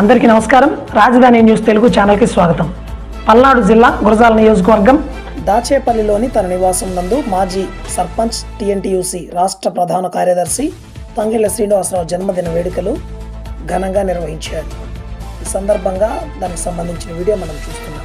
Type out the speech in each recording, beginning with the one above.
అందరికీ నమస్కారం. రాజధాని న్యూస్ తెలుగు ఛానల్కి స్వాగతం. పల్నాడు జిల్లా గురజాల నియోజకవర్గం దాచేపల్లిలోని తన నివాసం నందు మాజీ సర్పంచ్ టిఎన్టీయూసీ రాష్ట్ర ప్రధాన కార్యదర్శి తంగిళ్ళ శ్రీనివాసరావు జన్మదిన వేడుకలు ఘనంగా నిర్వహించారు. ఈ సందర్భంగా దానికి సంబంధించిన వీడియో మనం చూస్తున్నాం.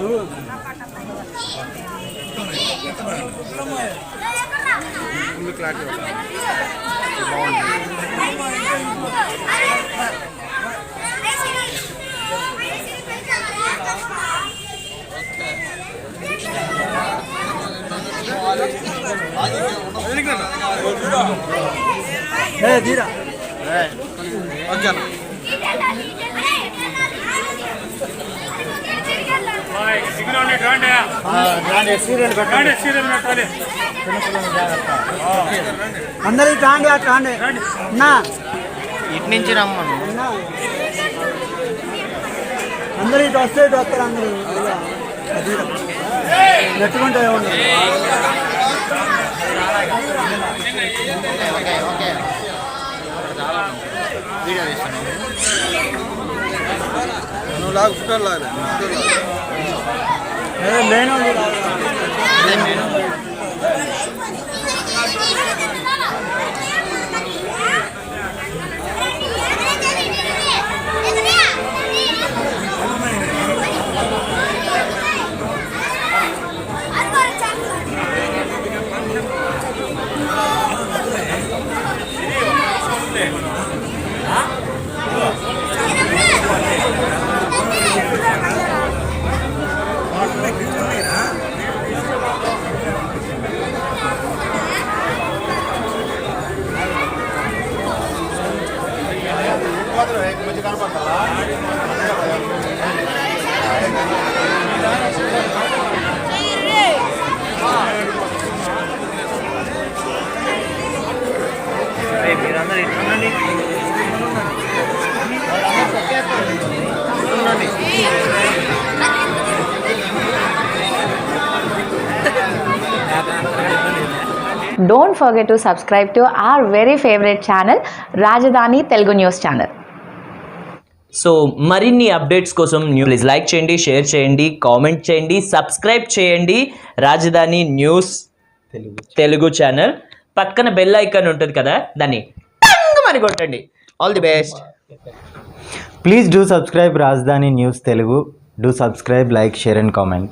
రెండున్నాయా ఏ తీరా అందరూ తాండి ఆ తాండి అన్నా. ఇటు నుంచి రమ్మను. అన్నా. అందరూ ఇటు వస్తే ఇటు వస్తారు అందరూ. నెట్టుకుంటే ఏమన్నా ఓకే ఓకే వీడియో తీస్తున్నాను నువ్వు లాగు ఫోటో లాగు. నేను లేని వాళ్ళు రా. మీరందరూ ఇటు ఉండండి ఉండండి Don't forget to subscribe to our very favorite channel, Rajadhani Telugu News Channel. So మరిన్ని అప్డేట్స్ కోసం న్యూ ప్లీజ్ లైక్ చేయండి షేర్ చేయండి కామెంట్ చేయండి సబ్స్క్రైబ్ చేయండి. Rajadhani news Telugu channel. పక్కన బెల్ ఐకాన్ ఉంటుంది కదా దాన్ని అని కొట్టండి. All the best Please do subscribe Rajdhani News Telugu. Do subscribe, like, share, and comment.